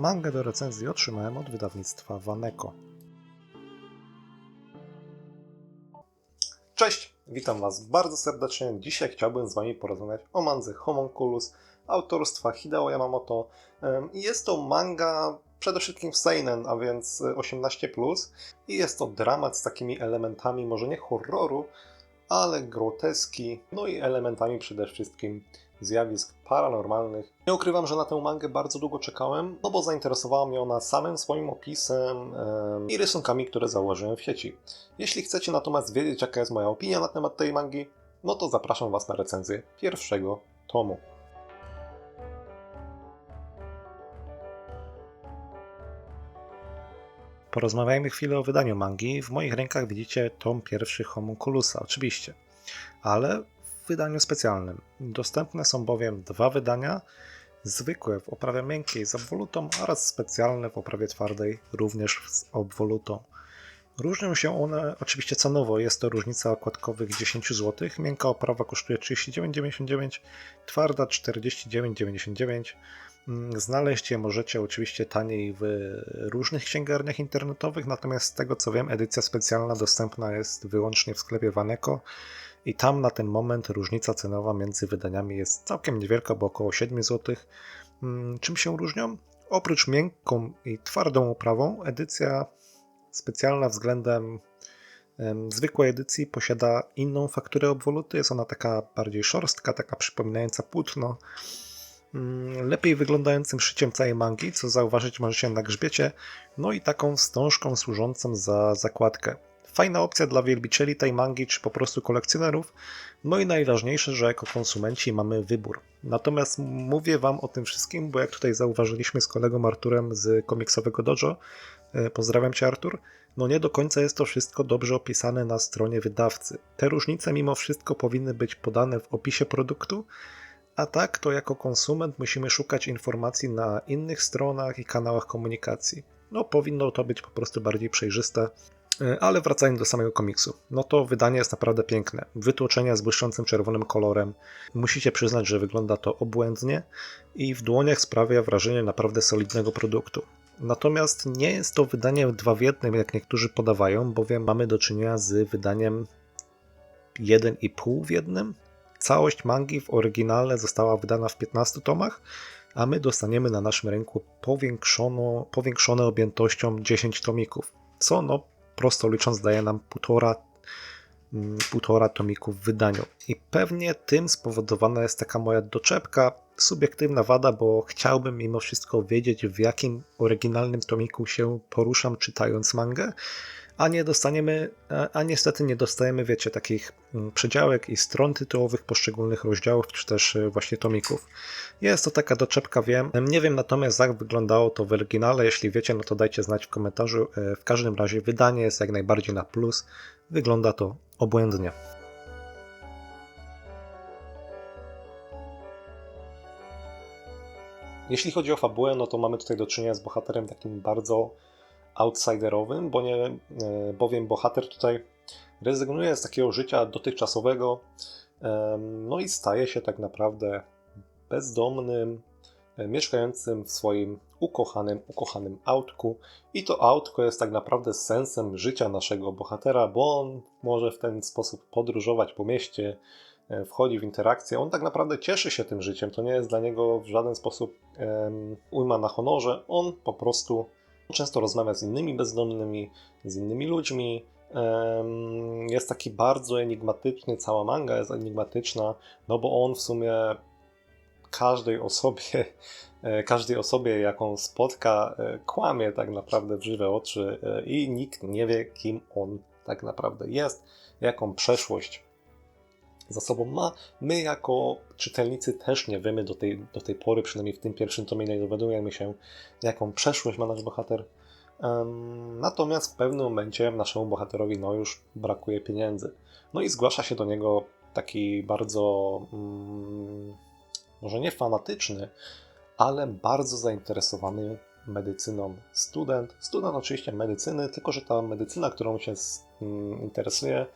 Mangę do recenzji otrzymałem od wydawnictwa Waneko. Cześć, witam Was bardzo serdecznie. Dzisiaj chciałbym z Wami porozmawiać o mandze Homunculus autorstwa Hideo Yamamoto. Jest to manga przede wszystkim seinen, a więc 18+. I jest to dramat z takimi elementami może nie horroru, ale groteski, no i elementami przede wszystkim zjawisk paranormalnych. Nie ukrywam, że na tę mangę bardzo długo czekałem, no bo zainteresowała mnie ona samym swoim opisem em, i rysunkami, które zauważyłem w sieci. Jeśli chcecie natomiast wiedzieć, jaka jest moja opinia na temat tej mangi, no to zapraszam Was na recenzję pierwszego tomu. Porozmawiajmy chwilę o wydaniu mangi. W moich rękach widzicie tom pierwszy Homunculusa, oczywiście, ale wydaniu specjalnym. Dostępne są bowiem dwa wydania, zwykłe w oprawie miękkiej z obwolutą oraz specjalne w oprawie twardej również z obwolutą. Różnią się one oczywiście cenowo, jest to różnica okładkowych 10 zł, miękka oprawa kosztuje 39,99, twarda 49,99. Znaleźć je możecie oczywiście taniej w różnych księgarniach internetowych, natomiast z tego co wiem, edycja specjalna dostępna jest wyłącznie w sklepie Waneko i tam na ten moment różnica cenowa między wydaniami jest całkiem niewielka, bo około 7 zł. Mm, Czym się różnią? Oprócz miękką i twardą oprawą, edycja specjalna względem em, zwykłej edycji posiada inną fakturę obwoluty. Jest ona taka bardziej szorstka, taka przypominająca płótno lepiej wyglądającym szyciem całej mangi, co zauważyć możecie na grzbiecie, no i taką wstążką służącą za zakładkę. Fajna opcja dla wielbicieli tej mangi, czy po prostu kolekcjonerów. No i najważniejsze, że jako konsumenci mamy wybór. Natomiast mówię Wam o tym wszystkim, bo jak tutaj zauważyliśmy z kolegą Arturem z komiksowego dojo, e, pozdrawiam Cię Artur, no nie do końca jest to wszystko dobrze opisane na stronie wydawcy. Te różnice mimo wszystko powinny być podane w opisie produktu, a tak to jako konsument musimy szukać informacji na innych stronach i kanałach komunikacji. No powinno to być po prostu bardziej przejrzyste. E, Ale wracając do samego komiksu, no to wydanie jest naprawdę piękne. Wytłoczenia z błyszczącym czerwonym kolorem. Musicie przyznać, że wygląda to obłędnie i w dłoniach sprawia wrażenie naprawdę solidnego produktu. Natomiast nie jest to wydanie dwa w jednym, jak niektórzy podawają, bowiem mamy do czynienia z wydaniem 1,5 w jednym. Całość mangi w oryginale została wydana w 15 tomach, a my dostaniemy na naszym rynku powiększono, powiększone objętością 10 tomików, co no prosto licząc daje nam półtora, mm, półtora tomiku w wydaniu. I pewnie tym spowodowana jest taka moja doczepka, subiektywna wada, bo chciałbym mimo wszystko wiedzieć w jakim oryginalnym tomiku się poruszam czytając mangę, a nie dostaniemy, a- niestety nie dostajemy, wiecie, takich mm, przedziałek i stron tytułowych poszczególnych rozdziałów, czy też e, właśnie tomików. Jest to taka doczepka, wiem. Nie wiem natomiast, jak wyglądało to w oryginale. Jeśli wiecie, no to dajcie znać w komentarzu. E, W każdym razie wydanie jest jak najbardziej na plus. Wygląda to obłędnie. Jeśli chodzi o fabułę, no to mamy tutaj do czynienia z bohaterem takim bardzo outsiderowym, bo nie, e, bowiem bohater tutaj rezygnuje z takiego życia dotychczasowego, no i staje się tak naprawdę bezdomnym, e, mieszkającym w swoim ukochanym, ukochanym autku. I to autko jest tak naprawdę sensem życia naszego bohatera, bo on może w ten sposób podróżować po mieście, wchodzi w interakcję. On tak naprawdę cieszy się tym życiem. To nie jest dla niego w żaden sposób em, ujma na honorze. On po prostu często rozmawia z innymi bezdomnymi, z innymi ludźmi. Em, Jest taki bardzo enigmatyczny, cała manga jest enigmatyczna, no bo on w sumie każdej osobie, e, każdej osobie, jaką spotka, e, kłamie tak naprawdę w żywe oczy e, i nikt nie wie, kim on tak naprawdę jest, jaką przeszłość za sobą ma. My, jako czytelnicy, też nie wiemy do tej, do tej pory, przynajmniej w tym pierwszym tomie, nie dowiadujemy się, jaką przeszłość ma nasz bohater. Natomiast w pewnym momencie naszemu bohaterowi no już brakuje pieniędzy. No i zgłasza się do niego taki bardzo, mm, może nie fanatyczny, ale bardzo zainteresowany medycyną student. Student oczywiście medycyny, tylko że ta medycyna, którą się mm, interesuje,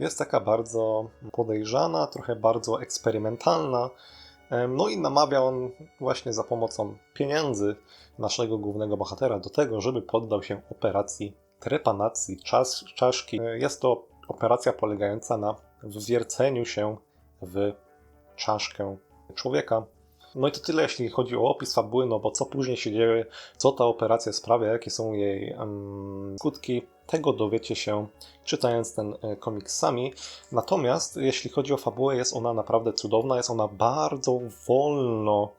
jest taka bardzo podejrzana, trochę bardzo eksperymentalna. No i namawia on właśnie za pomocą pieniędzy naszego głównego bohatera do tego, żeby poddał się operacji trepanacji czas, czaszki. E, Jest to operacja polegająca na wwierceniu się w czaszkę człowieka. No i to tyle, jeśli chodzi o opis fabuły, no bo co później się dzieje, co ta operacja sprawia, jakie są jej em, skutki, tego dowiecie się czytając ten e, komiks sami. Natomiast jeśli chodzi o fabułę, jest ona naprawdę cudowna, jest ona bardzo wolno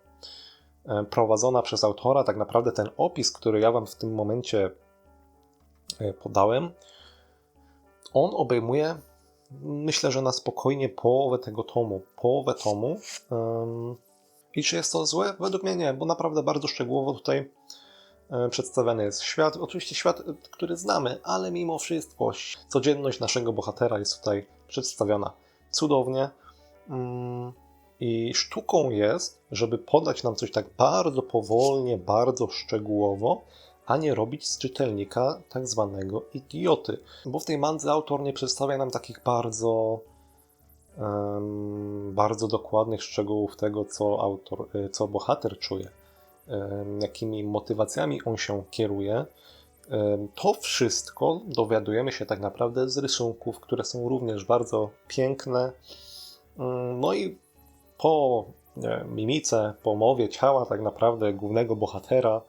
e, prowadzona przez autora. Tak naprawdę ten opis, który ja Wam w tym momencie e, podałem, on obejmuje, myślę, że na spokojnie połowę tego tomu. Połowę tomu. Em, I czy jest to złe? Według mnie nie, bo naprawdę bardzo szczegółowo tutaj e, przedstawiany jest świat. Oczywiście świat, e, który znamy, ale mimo wszystko codzienność naszego bohatera jest tutaj przedstawiona cudownie. Mm, I sztuką jest, żeby podać nam coś tak bardzo powolnie, bardzo szczegółowo, a nie robić z czytelnika tak zwanego idioty. Bo w tej mandze autor nie przedstawia nam takich bardzo bardzo dokładnych szczegółów tego, co autor, y, co bohater czuje, jakimi motywacjami on się kieruje. To wszystko dowiadujemy się tak naprawdę z rysunków, które są również bardzo piękne. Mm, No i po mimice, po mowie ciała tak naprawdę głównego bohatera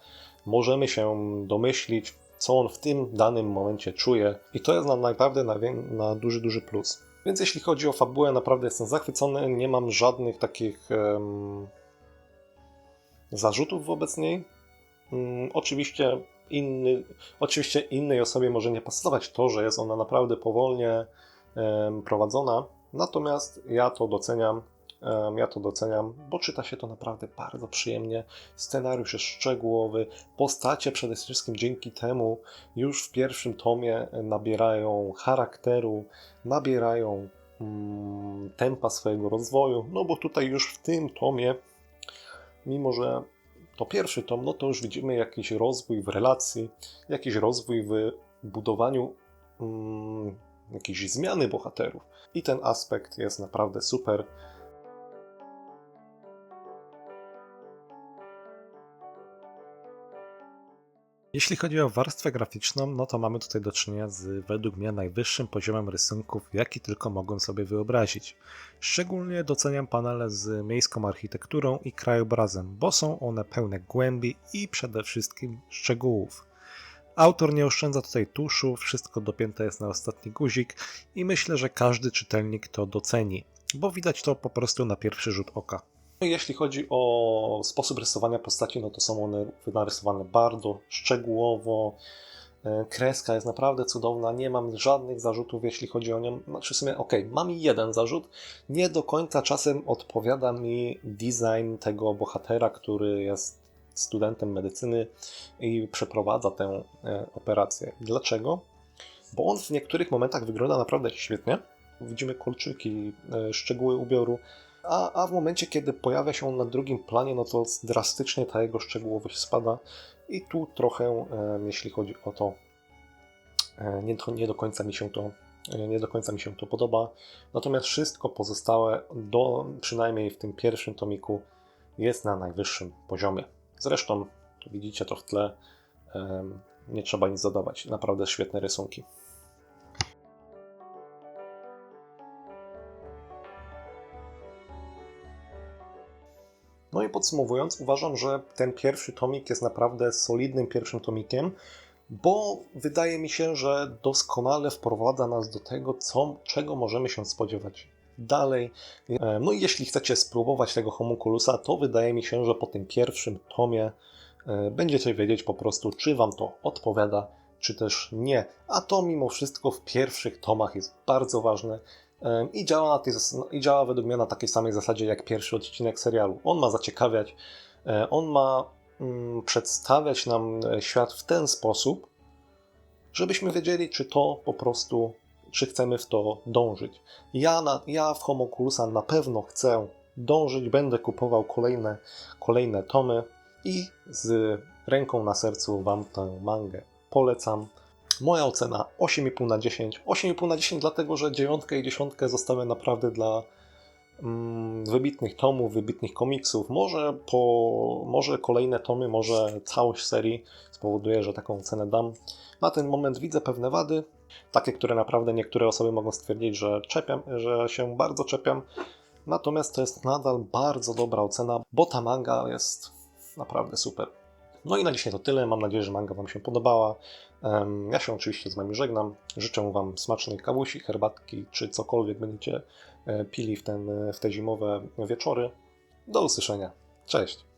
możemy się domyślić, co on w tym danym momencie czuje. I to jest nam naprawdę na, na duży, duży plus. Więc jeśli chodzi o fabułę, naprawdę jestem zachwycony. Nie mam żadnych takich em, zarzutów wobec niej. Mm, oczywiście, inny, oczywiście innej osobie może nie pasować to, że jest ona naprawdę powolnie em, prowadzona. Natomiast ja to doceniam. Ja to doceniam, bo czyta się to naprawdę bardzo przyjemnie. Scenariusz jest szczegółowy. Postacie przede wszystkim dzięki temu już w pierwszym tomie nabierają charakteru, nabierają mm, tempa swojego rozwoju. No bo tutaj już w tym tomie, mimo że to pierwszy tom, no to już widzimy jakiś rozwój w relacji, jakiś rozwój w budowaniu mm, jakiejś zmiany bohaterów. I ten aspekt jest naprawdę super. Jeśli chodzi o warstwę graficzną, no to mamy tutaj do czynienia z według mnie najwyższym poziomem rysunków, jaki tylko mogłem sobie wyobrazić. Szczególnie doceniam panele z miejską architekturą i krajobrazem, bo są one pełne głębi i przede wszystkim szczegółów. Autor nie oszczędza tutaj tuszu, wszystko dopięte jest na ostatni guzik i myślę, że każdy czytelnik to doceni, bo widać to po prostu na pierwszy rzut oka. No Jeśli chodzi o sposób rysowania postaci, no to są one narysowane bardzo szczegółowo. E, Kreska jest naprawdę cudowna, nie mam żadnych zarzutów, jeśli chodzi o nią. Znaczy w sumie, okej, mam jeden zarzut. Nie do końca czasem odpowiada mi design tego bohatera, który jest studentem medycyny i przeprowadza tę e, operację. Dlaczego? Bo on w niektórych momentach wygląda naprawdę świetnie. Widzimy kolczyki, e, szczegóły ubioru, a, a w momencie, kiedy pojawia się on na drugim planie, no to drastycznie ta jego szczegółowość spada. I tu trochę, e, jeśli chodzi o to, e, nie, do- nie do końca mi się to e, nie do końca mi się to podoba. Natomiast wszystko pozostałe, do, przynajmniej w tym pierwszym tomiku, jest na najwyższym poziomie. Zresztą widzicie to w tle. Nie trzeba nic dodawać. Naprawdę świetne rysunki. Podsumowując, uważam, że ten pierwszy tomik jest naprawdę solidnym pierwszym tomikiem, bo wydaje mi się, że doskonale wprowadza nas do tego, co, czego możemy się spodziewać dalej. E, No i jeśli chcecie spróbować tego homunculusa, to wydaje mi się, że po tym pierwszym tomie e, będziecie wiedzieć po prostu, czy wam to odpowiada, czy też nie. A to mimo wszystko w pierwszych tomach jest bardzo ważne. I działa, na tej, I działa według mnie na takiej samej zasadzie jak pierwszy odcinek serialu. On ma zaciekawiać, e, on ma mm, przedstawiać nam e, świat w ten sposób, żebyśmy wiedzieli, czy to po prostu, czy chcemy w to dążyć. Ja, na, ja w Homunculusa na pewno chcę dążyć, będę kupował kolejne, kolejne tomy i z ręką na sercu Wam tę mangę polecam. Moja ocena 8,5 na 10. 8,5 na 10 dlatego, że dziewiątkę i dziesiątkę zostawię naprawdę dla, mm, wybitnych tomów, wybitnych komiksów. Może, po, może kolejne tomy, może całość serii spowoduje, że taką cenę dam. Na ten moment widzę pewne wady, takie, które naprawdę niektóre osoby mogą stwierdzić, że czepiam, że się bardzo czepiam. Natomiast to jest nadal bardzo dobra ocena, bo ta manga jest naprawdę super. No i na dzisiaj to tyle. Mam nadzieję, że manga Wam się podobała. Ja się oczywiście z Wami żegnam. Życzę Wam smacznej kawusi, herbatki, czy cokolwiek będziecie e, pili w, ten, w te zimowe wieczory. Do usłyszenia. Cześć!